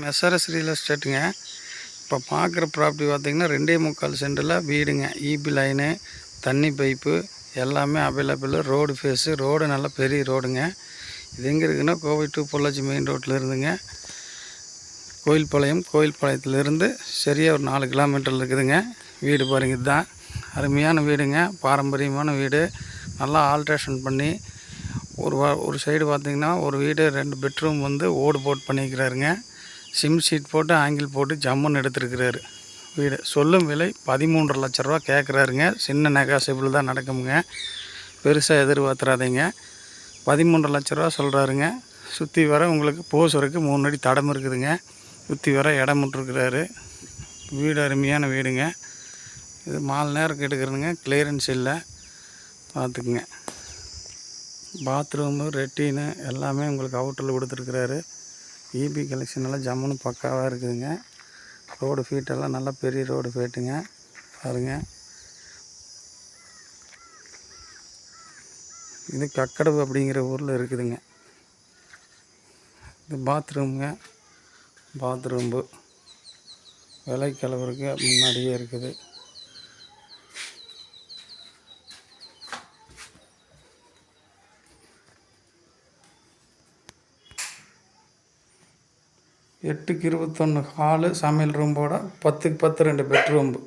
Mercedes real எஸ்டேட்டுங்க இப்போ பார்க்குற property பார்த்தீங்கன்னா ரெண்டே முக்கால் சென்டில் வீடுங்க. ஈபி லைனு தண்ணி பைப்பு எல்லாமே அவைலபிள் ரோடு ஃபேஸு ரோடு நல்ல பெரிய ரோடுங்க இது எங்கே இருக்குன்னா கோவை டு பொள்ளாச்சி மெயின் ரோட்டில் இருந்துங்க. கோயில்பாளையம் கோயில்பாளையத்துலேருந்து சரியாக ஒரு நாலு கிலோமீட்டரில் இருக்குதுங்க. வீடு பாருங்க இதுதான். அருமையான வீடுங்க. பாரம்பரியமான வீடு. நல்லா ஆல்ட்ரேஷன் பண்ணி ஒரு வா ஒரு சைடு பார்த்திங்கன்னா ஒரு வீடு ரெண்டு பெட்ரூம் வந்து ஓடு போட் பண்ணிக்கிறாருங்க. சிம் ஷீட் போட்டு ஆங்கிள் போட்டு ஜம்முன்னு எடுத்துருக்கிறாரு. வீடு. சொல்லும் விலை பதிமூன்று லட்ச ரூபா கேட்குறாருங்க சின்ன நெகாசிபிள் தான் நடக்குமுங்க. பெருசாக எதிர்பார்த்துறாதீங்க. பதிமூன்றரை லட்ச ரூபா சொல்கிறாருங்க சுற்றி வர உங்களுக்கு போஸ் வரைக்கும் மூணு அடி தடம் இருக்குதுங்க. சுற்றி வர இடம் விட்டுருக்குறாரு வீடு அருமையான வீடுங்க. இது மால் நேரம் கெடுக்கிறதுங்க கிளியரன்ஸ் இல்லை. பார்த்துக்குங்க பாத்ரூமு ரெட்டினு எல்லாமே உங்களுக்கு அவுட்டரில் கொடுத்துருக்குறாரு. இபி கலெக்ஷன் எல்லாம் ஜம்முன்னு பக்காவாக இருக்குதுங்க. ரோடு ஃபீட்டெல்லாம் நல்லா பெரிய ரோடு ஃபீட்டுங்க பாருங்க. இது கக்கடவு அப்படிங்கிற ஊரில் இருக்குதுங்க. இது பாத்ரூமுங்க பாத்ரூம்பு விலை கலவருக்கு முன்னாடியே இருக்குது. எட்டுக்கு இருபத்தொன்று ஹாலு சமையல் ரூம்போட பத்துக்கு பத்து ரெண்டு பெட்ரூம்பு.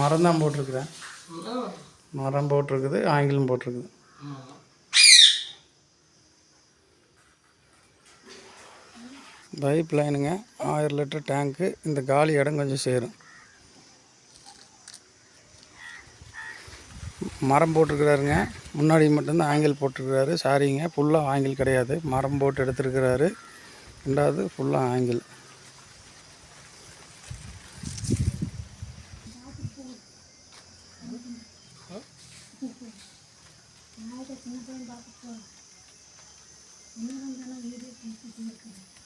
மரம் தான் போட்டிருக்குறேன் மரம் போட்டிருக்குது ஆங்கிலம் போட்டிருக்குது. பைப் லைனுங்க ஆயிரம் லிட்டர் டேங்க்கு இந்த காலி இடம் கொஞ்சம் சேரும். மரம் போட்டிருக்கிறாருங்க முன்னாடி மட்டும்தான் ஆங்கிள் போட்டிருக்கிறாரு. சாரிங்க ஃபுல்லாக ஆங்கிள் கிடையாது. மரம் போட்டு எடுத்துருக்கிறாரு. ரெண்டாவது ஃபுல்லாக angle Nakakita na ba yung bakit ko? Ano lang na lang hindi, hindi